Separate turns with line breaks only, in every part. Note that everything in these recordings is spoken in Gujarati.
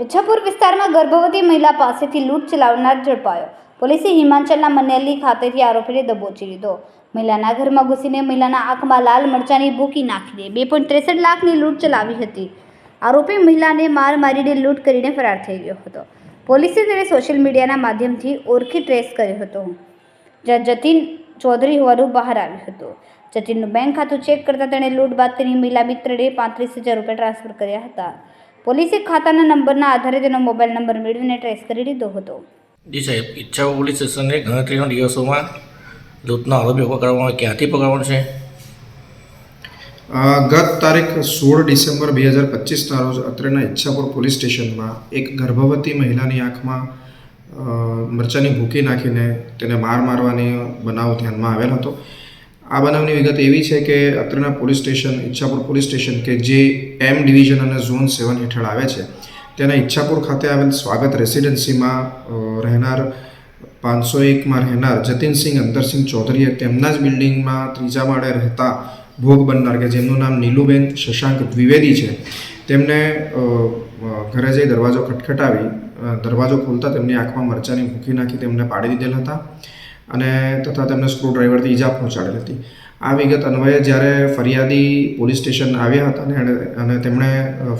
ઇચ્છાપુર વિસ્તારમાં ગર્ભવતી મહિલા પાસેથી લૂંટ ચલાવનાર ઝડપાયો. પોલીસે હિમાચલના મનેલી ખાતેથી આરોપીને દબોચી લીધો. મહિલાના ઘરમાં ઘૂસીને મહિલાના આંખમાં લાલ મરચાની ભૂકી નાખીને બે પોઈન્ટ ત્રેસઠ લાખની લૂંટ ચલાવી હતી. આરોપી મહિલાને માર મારીને લૂંટ કરીને ફરાર થઈ ગયો હતો. પોલીસે તેને સોશિયલ મીડિયાના માધ્યમથી ઓળખી ટ્રેસ કર્યો હતો. જ્યાં જતીન ચૌધરી હોવાનું બહાર આવ્યું હતું. જતીનનું બેંક ખાતું ચેક કરતાં તેણે લૂંટ બાદ તેની મહિલા મિત્રને પાંત્રીસ હજાર રૂપિયા ટ્રાન્સફર કર્યા હતા. પોલીસે ખાતાના નંબરના આધારે તેનો મોબાઈલ નંબર મેળવીને ટ્રેસ કરી લીધો હતો.
જી સાહેબ ઈચ્છાઓ પોલીસ સ્ટેશનને ગણતરીના દિવસોમાં લૂંટના આરોપી પકડવાનો ક્યાંથી પકડવાનો છે?
ગત તારીખ સોળ ડિસેમ્બર બે હજાર પચીસના રોજ અત્રેના ઈચ્છાપુર પોલીસ સ્ટેશનમાં એક ગર્ભવતી મહિલાની આંખમાં મરચાની ભૂકી નાખીને તેને માર મારવાની બનાવ ધ્યાનમાં આવેલ હતો. આ બનાવની વિગત એવી છે કે અત્રેના police station, Ichhapur police station કે જે એમ ડિવિઝન અને ઝોન સેવન હેઠળ આવે છે, તેના ઈચ્છાપુર ખાતે આવેલ સ્વાગત રેસિડેન્સીમાં રહેનાર પાંચસો એકમાં રહેનાર જતીનસિંહ અંતરસિંહ ચૌધરીએ તેમના જ બિલ્ડિંગમાં ત્રીજા માળે રહેતા ભોગ બનનાર કે જેમનું નામ નીલુબેન શશાંક દ્વિવેદી છે, તેમને ઘરે જઈ દરવાજો ખટખટાવી દરવાજો ખોલતા તેમની આંખમાં મરચાની ભૂકી નાખી તેમને પાડી દીધેલ હતા. અને તથા તેમને સ્ક્રૂડ્રાઈવરથી ઈજા પહોંચાડેલ હતી. આ વિગત અન્વયે જ્યારે ફરિયાદી પોલીસ સ્ટેશન આવ્યા હતા અને અને તેમણે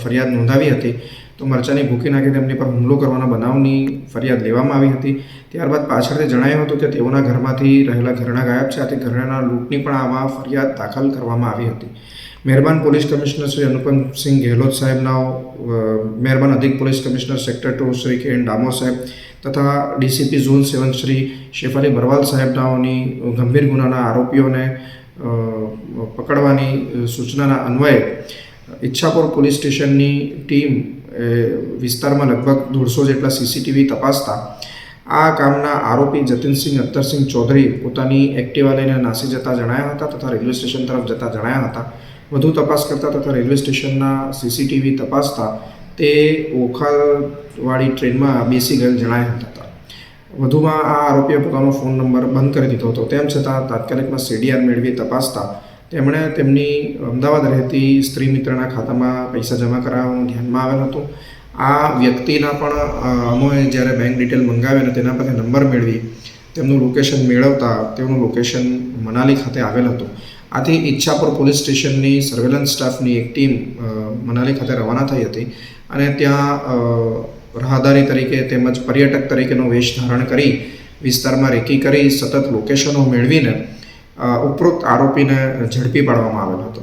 ફરિયાદ નોંધાવી હતી, તો મરચાની ભૂકી નાખી તેમની પર હુમલો કરવાના બનાવની ફરિયાદ લેવામાં આવી હતી. ત્યારબાદ પાછળથી જણાયું હતું કે તેઓના ઘરમાંથી રહેલા ઘરેણા ગાયબ છે. આથી ઘરેણાના લૂંટની પણ આવા ફરિયાદ દાખલ કરવામાં આવી હતી. મહેરબાન પોલીસ કમિશનર શ્રી અનુપમસિંહ ગેહલોત સાહેબના મહેરબાન અધિક police commissioner sector two Shri K N Damor સાહેબ તથા DCP zone seven Shri Shefali Barwal સાહેબનાઓની ગંભીર ગુનાના આરોપીઓને પકડવાની સૂચનાના અન્વયે ઈચ્છાપુર પોલીસ સ્ટેશનની ટીમ વિસ્તારમાં લગભગ દોઢસો જેટલા સીસીટીવી તપાસતા આ કામના આરોપી જતીનસિંહ અત્તરસિંહ ચૌધરી પોતાની એક્ટિવા લઈને નાસી જતા જણાયા હતા તથા રેલવે સ્ટેશન તરફ જતા જણાયા હતા. વધુ તપાસ કરતા તથા રેલવે સ્ટેશનના સીસીટીવી તપાસતા તે ઓખાવાળી ટ્રેનમાં બેસી ગયેલ જણાયા હતા. વધુમાં આ આરોપીએ પોતાનો ફોન નંબર બંધ કરી દીધો હતો. તેમ છતાં તાત્કાલિકમાં સીડીઆર મેળવી તપાસતા તેમણે તેમની અમદાવાદ રહેતી સ્ત્રી મિત્રના ખાતામાં પૈસા જમા કરાવવાનું ધ્યાનમાં આવેલ હતું. આ વ્યક્તિના પણ અમોએ જ્યારે બેંક ડિટેલ મંગાવ્યા અને તેના પર નંબર મેળવી તેમનું લોકેશન મેળવતા તેમનું લોકેશન મનાલી ખાતે આવેલ હતું. આથી ઈચ્છાપુર પોલીસ સ્ટેશનની સર્વેલન્સ સ્ટાફની એક ટીમ મનાલી ખાતે રવાના થઈ હતી અને ત્યાં રાહદારી તરીકે તેમજ પર્યટક તરીકેનો વેશ ધારણ કરી વિસ્તારમાં રેકી કરી સતત લોકેશનો મેળવીને ઉપરોક્ત આરોપીને ઝડપી પાડવામાં આવેલ હતો.